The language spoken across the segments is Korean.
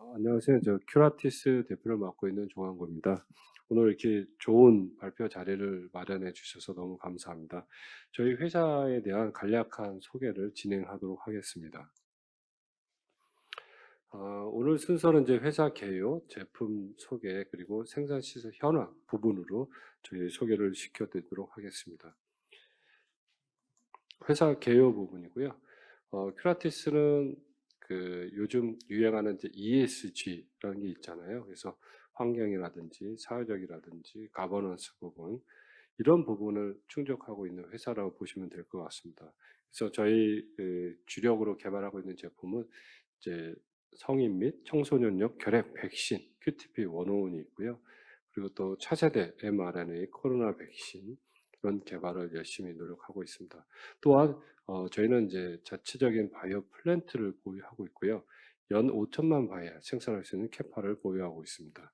어, 안녕하세요. 저 큐라티스 대표를 맡고 있는 종한구입니다. 오늘 이렇게 좋은 발표 자리를 마련해 주셔서 너무 감사합니다. 저희 회사에 대한 간략한 소개를 진행하도록 하겠습니다. 어, 오늘 순서는 이제 회사 개요, 제품 소개, 그리고 생산 시설 현황 부분으로 저희 소개를 시켜드리도록 하겠습니다. 회사 개요 부분이고요. 어, 큐라티스는 그 요즘 유행하는 이제 ESG라는 게 있잖아요. 그래서 환경이라든지 사회적이라든지 가버넌스 부분 이런 부분을 충족하고 있는 회사라고 보시면 될 것 같습니다. 그래서 저희 그 주력으로 개발하고 있는 제품은 이제 성인 및 청소년용 결핵 백신 QTP 105이 있고요. 그리고 또 차세대 mRNA 코로나 백신 그런 개발을 열심히 노력하고 있습니다. 또한 어, 저희는 이제 자체적인 바이오 플랜트를 보유하고 있고요. 연 5천만 바이오 생산할 수 있는 캐파를 보유하고 있습니다.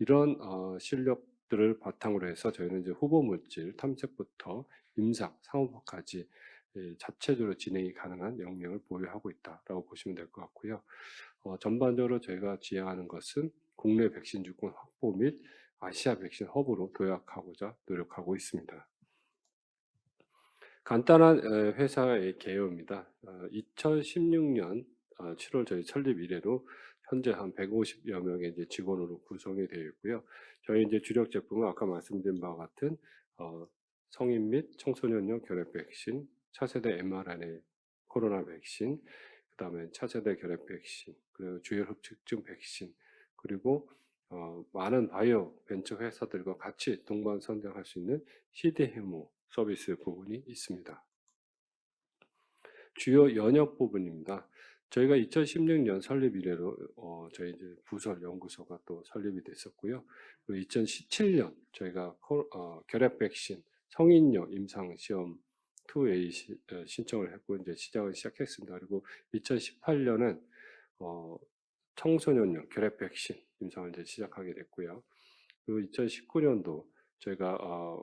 이런 어, 실력들을 바탕으로 해서 저희는 이제 후보 물질 탐색부터 임상, 상업화까지 예, 자체적으로 진행이 가능한 역량을 보유하고 있다라고 보시면 될 것 같고요. 어, 전반적으로 저희가 지향하는 것은 국내 백신 주권 확보 및 아시아 백신 허브로 도약하고자 노력하고 있습니다. 간단한 에, 회사의 개요입니다. 어, 2016년 7월 저희 설립 이래로 현재 한 150여 명의 이제 직원으로 구성이 되어 있고요. 저희 이제 주력 제품은 아까 말씀드린 바와 같은 어, 성인 및 청소년용 결핵 백신, 차세대 mRNA 코로나 백신, 그다음에 차세대 결핵 백신, 그리고 주열 흡축증 백신, 그리고 어, 많은 바이오 벤처 회사들과 같이 동반 선정할 수 있는 CDMO 서비스 부분이 있습니다. 주요 연역 부분입니다. 저희가 2016년 설립 이래로 어, 저희 이제 부설 연구소가 또 설립이 됐었고요. 그리고 2017년 저희가 코, 어, 결핵 백신 성인용 임상 시험 2A 시, 어, 신청을 했고 이제 시작을 시작했습니다. 그리고 2018년은 어, 청소년용 결핵 백신 임상을 이제 시작하게 됐고요. 그리고 2019년도 저희가 어,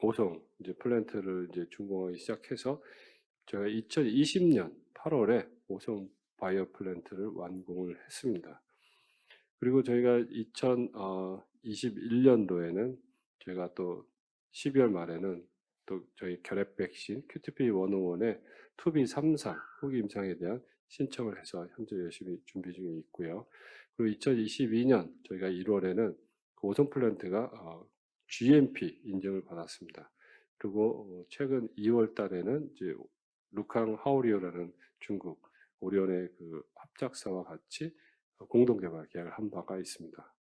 오송 이제 플랜트를 이제 준공하기 시작해서 저희가 2020년 8월에 오송 바이오 플랜트를 완공을 했습니다. 그리고 저희가 2021년도에는 저희가 또 12월 말에는 또 저희 결핵 백신 QTP 101의 2B 3상 후기 임상에 대한 신청을 해서 현재 열심히 준비 중에 있고요. 그리고 2022년 저희가 1월에는 그 오송 플랜트가 어, GMP 인증을 받았습니다. 그리고 어, 최근 2월 달에는 이제 루캉 하오리오라는 중국 오리온의 그 합작사와 같이 공동 개발 계약을 한 바가 있습니다.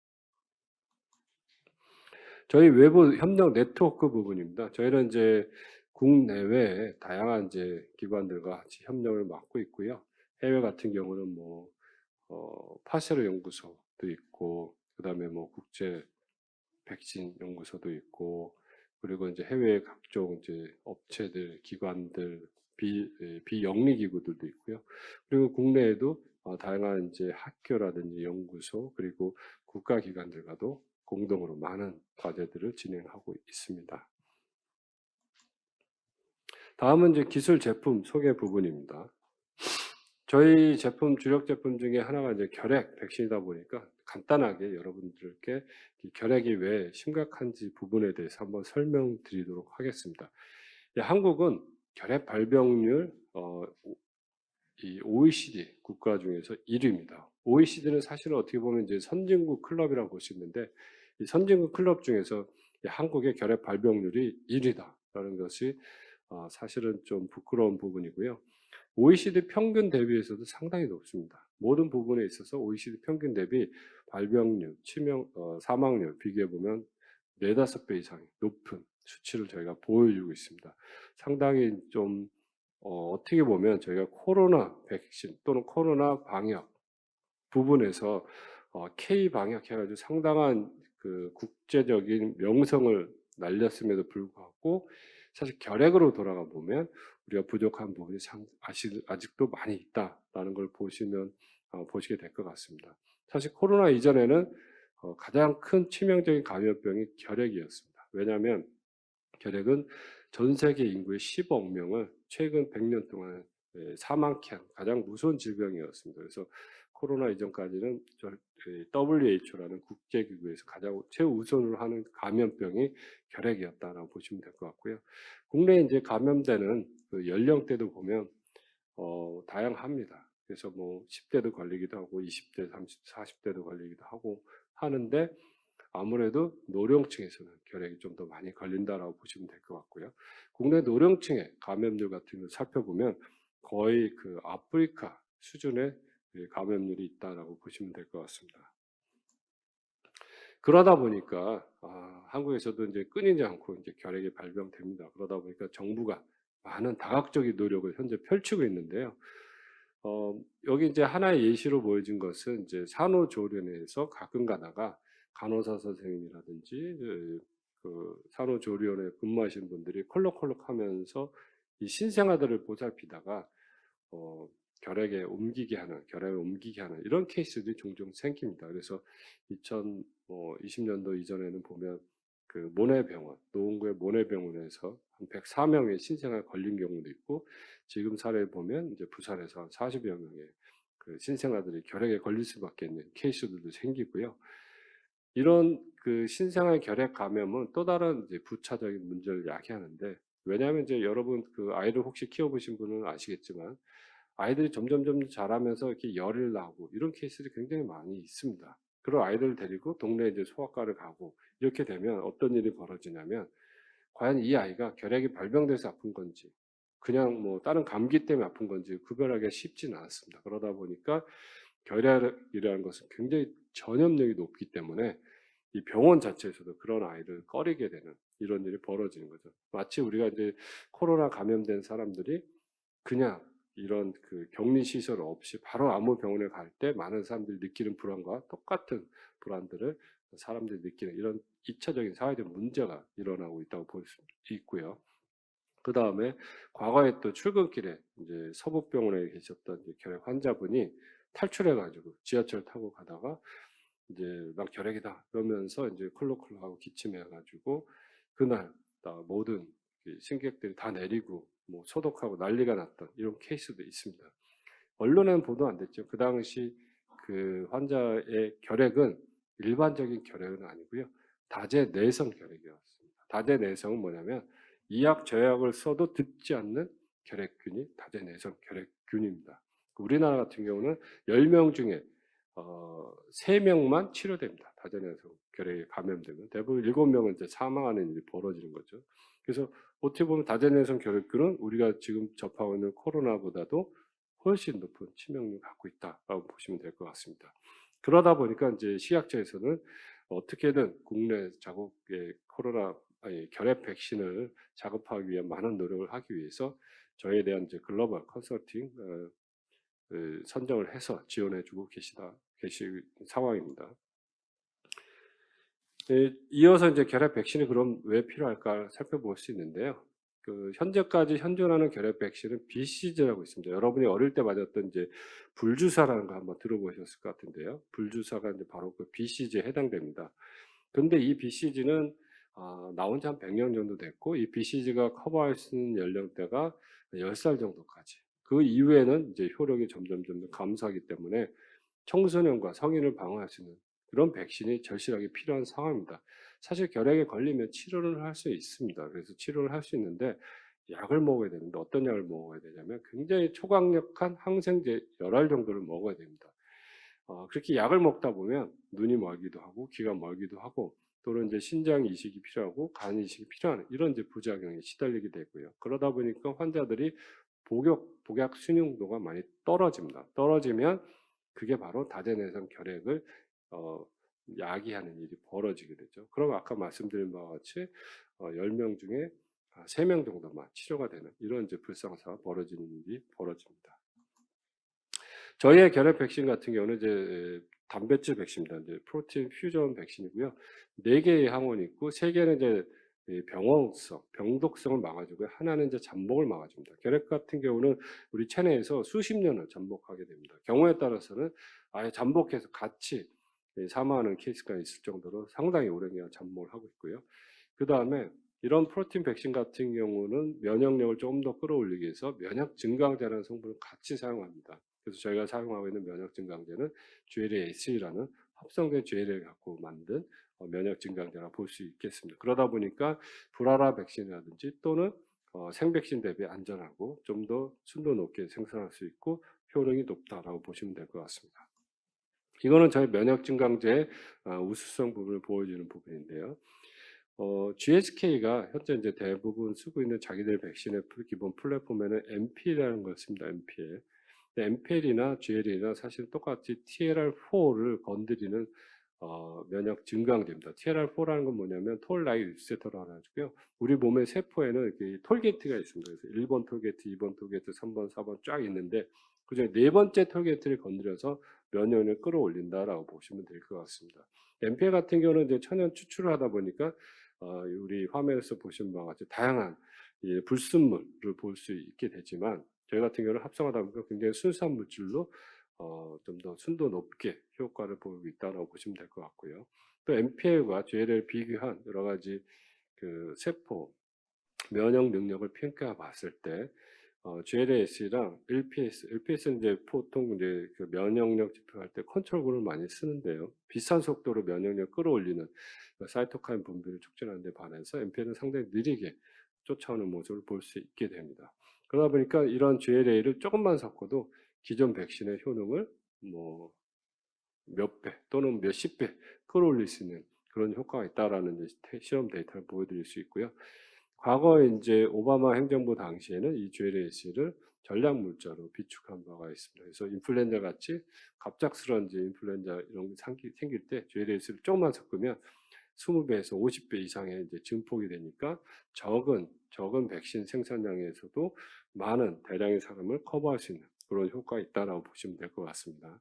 저희 외부 협력 네트워크 부분입니다. 저희는 이제 국내외 다양한 이제 기관들과 같이 협력을 맡고 있고요. 해외 같은 경우는 뭐 어, 파세르 연구소도 있고 그 다음에 뭐 국제 백신 연구소도 있고 그리고 이제 해외 각종 이제 업체들, 기관들, 비 예, 비영리 기구들도 있고요. 그리고 국내에도 어, 다양한 이제 학교라든지 연구소 그리고 국가 기관들과도 공동으로 많은 과제들을 진행하고 있습니다. 다음은 이제 기술 제품 소개 부분입니다. 저희 제품 주력 제품 중에 하나가 이제 결핵 백신이다 보니까 간단하게 여러분들께 이 결핵이 왜 심각한지 부분에 대해서 한번 설명드리도록 하겠습니다. 예, 한국은 결핵 발병률 어, 이 OECD 국가 중에서 1위입니다. OECD는 사실은 어떻게 보면 이제 선진국 클럽이라고 볼 수 있는데 이 선진국 클럽 중에서 이 한국의 결핵 발병률이 1위다라는 것이 어, 사실은 좀 부끄러운 부분이고요. OECD 평균 대비해서도 상당히 높습니다. 모든 부분에 있어서 OECD 평균 대비 발병률, 치명, 어, 사망률 비교해 보면 네다섯 배 이상 높은 수치를 저희가 보여주고 있습니다. 상당히 좀 어, 어떻게 보면 저희가 코로나 백신 또는 코로나 방역 부분에서 어, K 방역 해가지고 상당한 그 국제적인 명성을 날렸음에도 불구하고 사실 결핵으로 돌아가 보면 우리가 부족한 부분이 상, 아직, 아직도 많이 있다라는 걸 보시면 어, 보시게 될 것 같습니다. 사실 코로나 이전에는 어, 가장 큰 치명적인 감염병이 결핵이었습니다. 왜냐하면 결핵은 전 세계 인구의 10억 명을 최근 100년 동안 예, 사망케 한 가장 무서운 질병이었습니다. 그래서 코로나 이전까지는 저- 그 WHO라는 국제기구에서 가장 최우선으로 하는 감염병이 결핵이었다라고 보시면 될 것 같고요. 국내 이제 감염되는 그 연령대도 보면 어, 다양합니다. 그래서 뭐 10대도 걸리기도 하고 20대, 30, 40대도 걸리기도 하고 하는데 아무래도 노령층에서는 결핵이 좀 더 많이 걸린다라고 보시면 될 것 같고요. 국내 노령층의 감염률 같은 걸 살펴보면 거의 그 아프리카 수준의 그 감염률이 있다라고 보시면 될 것 같습니다. 그러다 보니까 아, 한국에서도 이제 끊이지 않고 이제 결핵이 발병됩니다. 그러다 보니까 정부가 많은 다각적인 노력을 현재 펼치고 있는데요. 어, 여기 이제 하나의 예시로 보여진 것은 이제 산후조리원에서 가끔 가다가 간호사 선생님이라든지 그, 그 산후조리원에 근무하시는 분들이 콜록콜록하면서 이 신생아들을 보살피다가 어, 결핵에 옮기게 하는, 결핵을 옮기게 하는 이런 케이스들이 종종 생깁니다. 그래서 2020년도 이전에는 보면 그 모내병원, 노원구의 모내병원에서 한 104명의 신생아 걸린 경우도 있고 지금 사례를 보면 이제 부산에서 한 40여 명의 그 신생아들이 결핵에 걸릴 수밖에 없는 케이스들도 생기고요. 이런 그 신생아 결핵 감염은 또 다른 이제 부차적인 문제를 야기하는데 왜냐하면 이제 여러분 그 아이를 혹시 키워보신 분은 아시겠지만 아이들이 점점점 자라면서 이렇게 열을 나고 이런 케이스들이 굉장히 많이 있습니다. 그런 아이들을 데리고 동네 이제 소아과를 가고 이렇게 되면 어떤 일이 벌어지냐면 과연 이 아이가 결핵이 발병돼서 아픈 건지 그냥 뭐 다른 감기 때문에 아픈 건지 구별하기가 쉽지는 않습니다. 그러다 보니까 결핵이라는 것은 굉장히 전염력이 높기 때문에 이 병원 자체에서도 그런 아이를 꺼리게 되는 이런 일이 벌어지는 거죠. 마치 우리가 이제 코로나 감염된 사람들이 그냥 이런 그 격리 시설 없이 바로 아무 병원에 갈 때 많은 사람들이 느끼는 불안과 똑같은 불안들을 사람들이 느끼는 이런 이차적인 사회적 문제가 일어나고 있다고 볼 수 있고요. 그 다음에 과거에 또 출근길에 이제 서북병원에 계셨던 이제 결핵 환자분이 탈출해가지고 지하철 타고 가다가 이제 막 결핵이다 그러면서 이제 콜록콜록하고 기침해가지고 그날 다 모든 그 승객들이 다 내리고 뭐 소독하고 난리가 났던 이런 케이스도 있습니다. 언론에는 보도 안 됐죠. 그 당시 그 환자의 결핵은 일반적인 결핵은 아니고요. 다제 내성 결핵이었습니다. 다제 내성은 뭐냐면 이약 저약을 써도 듣지 않는 결핵균이 다제 내성 결핵균입니다. 우리나라 같은 경우는 10명 중에 어, 3명만 치료됩니다. 다제 내성 결핵에 감염되면 대부분 7명은 이제 사망하는 일이 벌어지는 거죠. 그래서 어떻게 보면 다제내성 결핵균은 우리가 지금 접하고 있는 코로나보다도 훨씬 높은 치명률을 갖고 있다라고 보시면 될 것 같습니다. 그러다 보니까 이제 식약처에서는 어떻게든 국내 자국의 코로나 아니, 결핵 백신을 작업하기 위한 많은 노력을 하기 위해서 저에 대한 이제 글로벌 컨설팅 어, 그 선정을 해서 지원해주고 계시다 계시 상황입니다. 네, 이어서 이제 결핵 백신이 그럼 왜 필요할까 살펴볼 수 있는데요. 그 현재까지 현존하는 결핵 백신은 BCG라고 있습니다. 여러분이 어릴 때 맞았던 이제 불주사라는 거 한번 들어보셨을 것 같은데요. 불주사가 이제 바로 그 BCG에 해당됩니다. 근데 이 BCG는 아, 나온 지 한 100년 정도 됐고 이 BCG가 커버할 수 있는 연령대가 10살 정도까지. 그 이후에는 이제 효력이 점점 점점 감소하기 때문에 청소년과 성인을 방어할 수 있는 그런 백신이 절실하게 필요한 상황입니다. 사실 결핵에 걸리면 치료를 할 수 있습니다. 그래서 치료를 할 수 있는데 약을 먹어야 되는데 어떤 약을 먹어야 되냐면 굉장히 초강력한 항생제 열알 정도를 먹어야 됩니다. 어, 그렇게 약을 먹다 보면 눈이 멀기도 하고 귀가 멀기도 하고 또는 이제 신장 이식이 필요하고 간 이식이 필요한 이런 이제 부작용에 시달리게 되고요. 그러다 보니까 환자들이 복약, 복약 순용도가 많이 떨어집니다. 떨어지면 그게 바로 다제내성 결핵을 어, 야기하는 일이 벌어지게 되죠. 그럼 아까 말씀드린 바와 같이 어, 10명 중에 3명 정도만 치료가 되는 이런 이제 불상사가 벌어지는 일이 벌어집니다. 저희의 결핵 백신 같은 경우는 이제 단백질 백신입니다. 이제 프로틴 퓨전 백신이고요. 4개의 항원이 있고 3개는 이제 병원성, 병독성을 막아주고요. 하나는 이제 잠복을 막아줍니다. 결핵 같은 경우는 우리 체내에서 수십 년을 잠복하게 됩니다. 경우에 따라서는 아예 잠복해서 같이 사망하는 케이스가 있을 정도로 상당히 오랜 기간 잠복을 하고 있고요. 그 다음에 이런 프로틴 백신 같은 경우는 면역력을 조금 더 끌어올리기 위해서 면역 증강제라는 성분을 같이 사용합니다. 그래서 저희가 사용하고 있는 면역 증강제는 GLA-C라는 합성된 GLA를 갖고 만든 어, 면역 증강제라 볼 수 있겠습니다. 그러다 보니까 불알아 백신이라든지 또는 어, 생백신 대비 안전하고 좀 더 순도 높게 생산할 수 있고 효능이 높다라고 보시면 될 것 같습니다. 이거는 저희 면역 증강제의 어, 우수성 부분을 보여주는 부분인데요. 어, GSK가 현재 이제 대부분 쓰고 있는 자기들 백신의 플- 기본 플랫폼에는 MP라는 걸 씁니다. MPL. MPL이나 GL이나 사실 똑같이 TLR4를 건드리는 어, 면역 증강제입니다. TLR4라는 건 뭐냐면 톨라이 리세터라고 하고요. 우리 몸의 세포에는 톨게이트가 있습니다. 그래서 1번 톨게이트, 2번 톨게이트, 3번, 4번 쫙 있는데 그중에 네 번째 톨게이트를 건드려서 면역을 끌어올린다라고 보시면 될 것 같습니다. MPL 같은 경우는 이제 천연 추출을 하다 보니까 어, 우리 화면에서 보시는 바와 같이 다양한 이 불순물을 볼 수 있게 되지만 저희 같은 경우는 합성하다 보니까 굉장히 순수한 물질로 어, 좀 더 순도 높게 효과를 보이고 있다고 보시면 될 것 같고요. 또 MPL과 GL을 비교한 여러 가지 그 세포 면역 능력을 평가해 봤을 때 어, GLAS랑 LPS, LPS는 이제 보통 이제 그 면역력 지표할 때 컨트롤을 많이 쓰는데요. 비슷한 속도로 면역력 끌어올리는 그 사이토카인 분비를 촉진하는 데 반해서 MPL은 상당히 느리게 쫓아오는 모습을 볼 수 있게 됩니다. 그러다 보니까 이런 GLA를 조금만 섞어도 기존 백신의 효능을 뭐 몇 배 또는 몇십 배 끌어올릴 수 있는 그런 효과가 있다라는 실험 데이터를 보여드릴 수 있고요. 과거에 이제 오바마 행정부 당시에는 이 GLAC를 전략 물자로 비축한 바가 있습니다. 그래서 인플루엔자 같이 갑작스러운 이제 인플루엔자 이런 게 생길 때 GLAC를 조금만 섞으면 20배에서 50배 이상의 이제 증폭이 되니까 적은 적은 백신 생산량에서도 많은 대량의 사람을 커버할 수 있는 그런 효과가 있다라고 보시면 될 것 같습니다.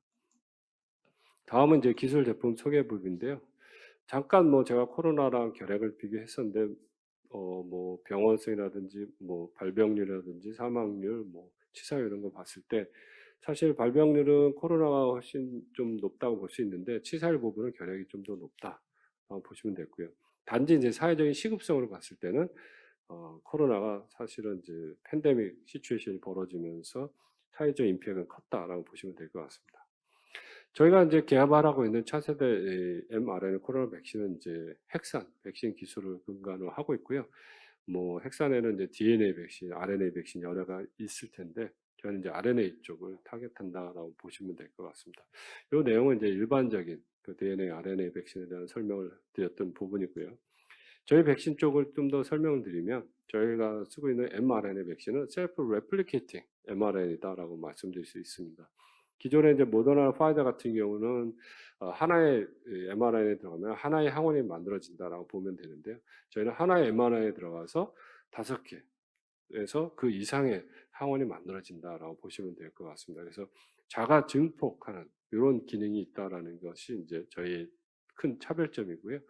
다음은 이제 기술 제품 소개 부분인데요. 잠깐 뭐 제가 코로나랑 결핵을 비교했었는데 어 뭐 병원수이라든지 뭐 발병률이라든지 사망률 뭐 치사율 이런 거 봤을 때 사실 발병률은 코로나가 훨씬 좀 높다고 볼 수 있는데 치사율 부분은 결핵이 좀 더 높다라고 보시면 되고요. 단지 이제 사회적인 시급성으로 봤을 때는 어 코로나가 사실은 이제 팬데믹 시츄에이션이 벌어지면서 사회적 임팩은 컸다라고 보시면 될 것 같습니다. 저희가 이제 개발하고 있는 차세대 이 mRNA 코로나 백신은 이제 핵산 백신 기술을 근간으로 하고 있고요. 뭐 핵산에는 이제 DNA 백신, RNA 백신 여러 가 있을 텐데 저는 이제 RNA 쪽을 타겟한다라고 보시면 될 것 같습니다. 이 내용은 이제 일반적인 그 DNA, RNA 백신에 대한 설명을 드렸던 부분이고요. 저희 백신 쪽을 좀 더 설명을 드리면 저희가 쓰고 있는 mRNA 백신은 셀프 레플리케이팅 mRNA다라고 말씀드릴 수 있습니다. 기존에 이제 모더나 파이자 같은 경우는 어, 하나의 mRNA에 들어가면 하나의 항원이 만들어진다라고 보면 되는데요. 저희는 하나의 mRNA에 들어가서 다섯 개에서 그 이상의 항원이 만들어진다라고 보시면 될 것 같습니다. 그래서 자가 증폭하는 이런 기능이 있다라는 것이 이제 저희 큰 차별점이고요.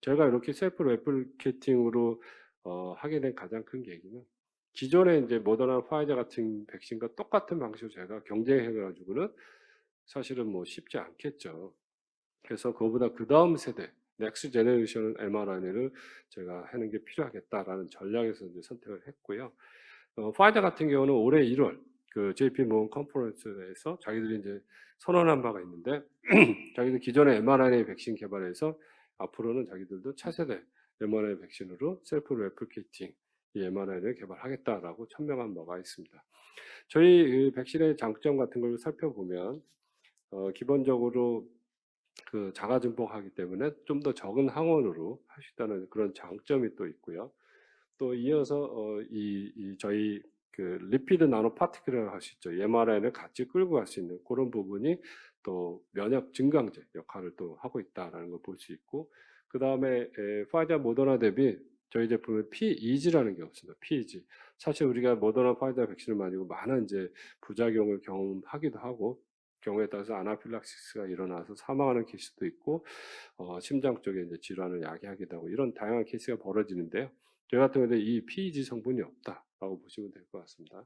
저희가 이렇게 셀프 레플리케이팅으로 어, 하게 된 가장 큰 계기는 기존에 이제 모더나 파이자 같은 백신과 똑같은 방식으로 제가 경쟁해가지고는 사실은 뭐 쉽지 않겠죠. 그래서 그거보다 그 다음 세대 넥스 제네레이션 mRNA를 제가 하는 게 필요하겠다라는 전략에서 이제 선택을 했고요. 어, 파이자 같은 경우는 올해 1월 그 JP 모건 컨퍼런스에서 자기들이 이제 선언한 바가 있는데 자기들 기존의 mRNA 백신 개발해서 앞으로는 자기들도 차세대 mRNA 백신으로 셀프 레플리케이팅 이 mRNA를 개발하겠다라고 천명한 바가 있습니다. 저희 그 백신의 장점 같은 걸 살펴보면 어, 기본적으로 그 자가 증폭하기 때문에 좀 더 적은 항원으로 할 수 있다는 그런 장점이 또 있고요. 또 이어서 어, 이, 이 저희 그 리피드 나노 파티클이라고 할 수 있죠. mRNA를 같이 끌고 갈 수 있는 그런 부분이 또 면역 증강제 역할을 또 하고 있다라는 걸 볼 수 있고 그 다음에 파이자 모더나 대비 저희 제품은 PEG라는 게 없습니다. PEG. 사실 우리가 모더나 파이자 백신을 맞고 많은 이제 부작용을 경험하기도 하고 경우에 따라서 아나필락시스가 일어나서 사망하는 케이스도 있고 어, 심장 쪽에 이제 질환을 야기하기도 하고 이런 다양한 케이스가 벌어지는데요. 저희 같은 경우는 이 PEG 성분이 없다라고 보시면 될 것 같습니다.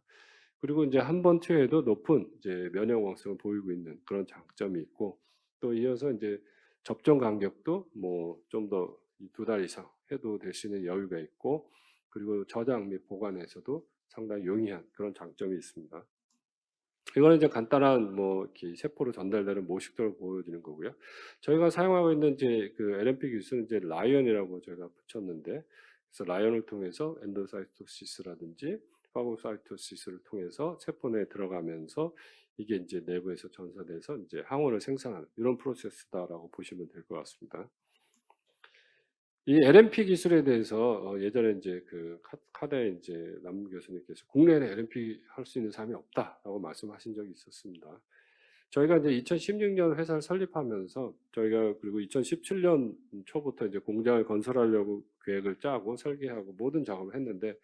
그리고 이제 한 번 투여해도 높은 이제 면역 왕성을 보이고 있는 그런 장점이 있고 또 이어서 이제 접종 간격도 뭐 좀 더 두 달 이상 해도 될 수 있는 여유가 있고 그리고 저장 및 보관에서도 상당히 용이한 그런 장점이 있습니다. 이거는 이제 간단한 뭐 이렇게 세포로 전달되는 모식들을 보여드리는 거고요. 저희가 사용하고 있는 이제 그 LNP 기술은 이제 라이언이라고 저희가 붙였는데 그래서 라이언을 통해서 엔도사이토시스라든지 파고사이토시스를 통해서 세포 내에 들어가면서 이게 이제 내부에서 전사돼서 이제 항원을 생산하는 이런 프로세스다라고 보시면 될 것 같습니다. 이 LNP 기술에 대해서 어, 예전에 이제 그 카- 카데 이제 남 교수님께서 국내에는 LNP 할 수 있는 사람이 없다라고 말씀하신 적이 있었습니다. 저희가 이제 2016년 회사를 설립하면서 저희가 그리고 2017년 초부터 이제 공장을 건설하려고 계획을 짜고 설계하고 모든 작업을 했는데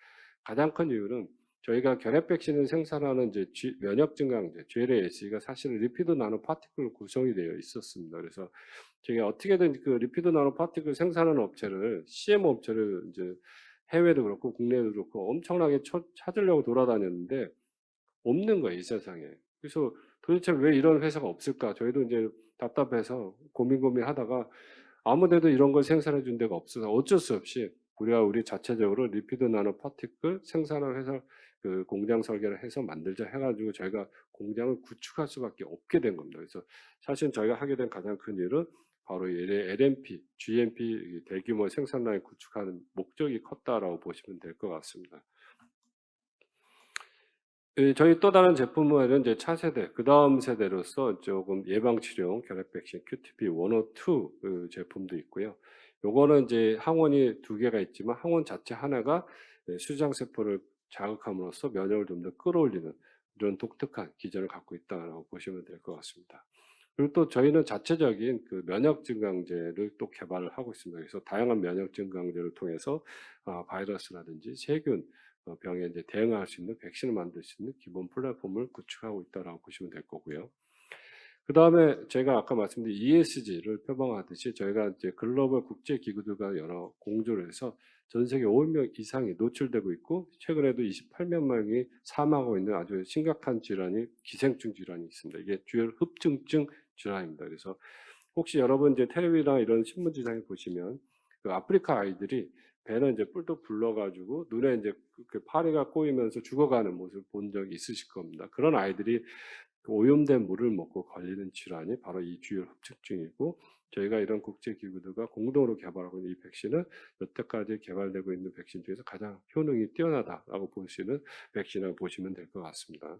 가장 큰 이유는 저희가 결핵 백신을 생산하는 이제 G- 면역 증강제 GLAS가 사실은 리피드 나노 파티클로 구성이 되어 있었습니다. 그래서 저희가 어떻게든 그 리피드 나노 파티클 생산하는 업체를 CM 업체를 이제 해외도 그렇고 국내도 그렇고 엄청나게 쳐- 찾으려고 돌아다녔는데 없는 거예요 이 세상에. 그래서 도대체 왜 이런 회사가 없을까? 저희도 이제 답답해서 고민 고민하다가 아무데도 이런 걸 생산해 준 데가 없어서 어쩔 수 없이 우리가 우리 자체적으로 리피드 나노 파티클 생산을 해서 그 공장 설계를 해서 만들자 해가지고 저희가 공장을 구축할 수밖에 없게 된 겁니다. 그래서 사실 저희가 하게 된 가장 큰 일은 바로 이 LNP, GMP 대규모 생산 라인 구축하는 목적이 컸다라고 보시면 될 것 같습니다. 예, 저희 또 다른 제품은 이제 차세대, 그 다음 세대로서 조금 예방치료용 결핵 백신 QTP 102그 제품도 있고요. 요거는 이제 항원이 두 개가 있지만 항원 자체 하나가 예, 수장세포를 자극함으로써 면역을 좀 더 끌어올리는 이런 독특한 기전을 갖고 있다고 보시면 될 것 같습니다. 그리고 또 저희는 자체적인 그 면역 증강제를 또 개발을 하고 있습니다. 그래서 다양한 면역 증강제를 통해서 아, 바이러스라든지 세균 어, 병에 이제 대응할 수 있는 백신을 만들 수 있는 기본 플랫폼을 구축하고 있다라고 보시면 될 거고요. 그 다음에 제가 아까 말씀드린 ESG를 표방하듯이 저희가 이제 글로벌 국제 기구들과 여러 공조를 해서 전 세계 5명 이상이 노출되고 있고 최근에도 28명 명이 사망하고 있는 아주 심각한 질환이 기생충 질환이 있습니다. 이게 주열 흡증증 질환입니다. 그래서 혹시 여러분 이제 텔레비나 이런 신문 지상에 보시면 그 아프리카 아이들이 배는 이제 뿔떡 불러가지고 눈에 이제 그- 그 파리가 꼬이면서 죽어가는 모습을 본 적이 있으실 겁니다. 그런 아이들이 그 오염된 물을 먹고 걸리는 질환이 바로 이 주열 흡증증이고 저희가 이런 국제 기구들과 공동으로 개발하고 있는 이 백신은 여태까지 개발되고 있는 백신 중에서 가장 효능이 뛰어나다라고 보시는 백신이라고 보시면 될 것 같습니다.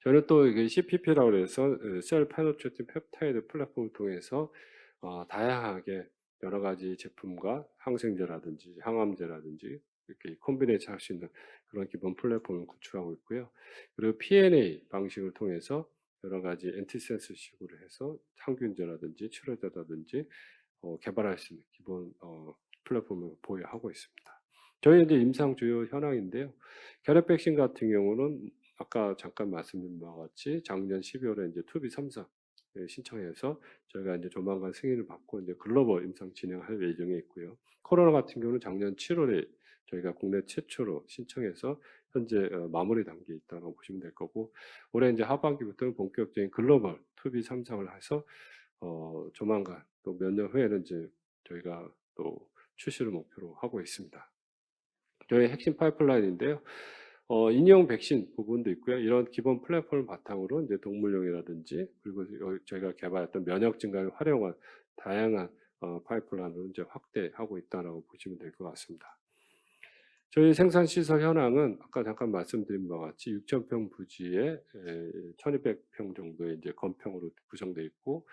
저는 또 CPP라고 해서 셀 페노트레이팅 펩타이드 플랫폼을 통해서 어, 다양하게 여러 가지 제품과 항생제라든지 항암제라든지 이렇게 콤비네이션 할 수 있는 그런 기본 플랫폼을 구축하고 있고요. 그리고 P&A 방식을 통해서 여러 가지 엔티센스식으로 해서 항균제라든지 치료제라든지 어, 개발할 수 있는 기본 어, 플랫폼을 보유하고 있습니다. 저희 이제 임상 주요 현황인데요. 결핵 백신 같은 경우는 아까 잠깐 말씀드린 바와 같이 작년 12월에 이제 투비 3사 신청해서 저희가 이제 조만간 승인을 받고 이제 글로벌 임상 진행할 예정에 있고요. 코로나 같은 경우는 작년 7월에 저희가 국내 최초로 신청해서 현재 어, 마무리 단계에 있다고 보시면 될 거고 올해 이제 하반기부터는 본격적인 글로벌 투비 3상을 해서 어, 조만간 또 몇 년 후에는 이제 저희가 또 출시를 목표로 하고 있습니다. 저희 핵심 파이프라인인데요. 어, 인형 백신 부분도 있고요. 이런 기본 플랫폼을 바탕으로 이제 동물용이라든지 그리고 저희가 개발했던 면역 증가를 활용한 다양한 어, 파이프라인으로 이제 확대하고 있다라고 보시면 될 것 같습니다. 저희 생산 시설 현황은 아까 잠깐 말씀드린 바와 같이 6,000평 부지에 1,200평 정도의 이제 건평으로 구성되어 있고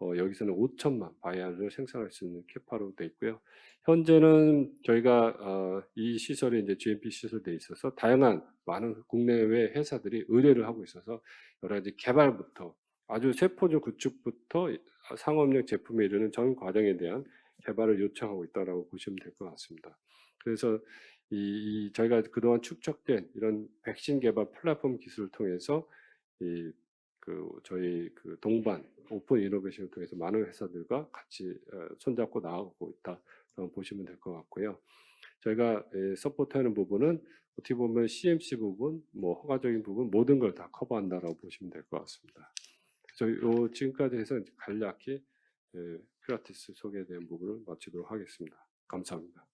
어, 여기서는 5천만 바이알을 생산할 수 있는 캐파로 되어 있고요. 현재는 저희가 어, 이 시설이 이제 GMP 시설되어 있어서 다양한 많은 국내외 회사들이 의뢰를 하고 있어서 여러 가지 개발부터 아주 세포적 구축부터 상업용 제품에 이르는 전 과정에 대한 개발을 요청하고 있다라고 보시면 될 것 같습니다. 그래서 이, 이 저희가 그동안 축적된 이런 백신 개발 플랫폼 기술을 통해서 이 그 저희 그 동반 오픈 이노베이션을 통해서 많은 회사들과 같이 어, 손잡고 나아가고 있다 보시면 될 것 같고요. 저희가 예, 서포트하는 부분은 어떻게 보면 CMC 부분, 뭐 허가적인 부분 모든 걸 다 커버한다라고 보시면 될 것 같습니다. 그래서 요 지금까지 해서 간략히 예, 피라티스 소개에 대한 부분을 마치도록 하겠습니다. 감사합니다.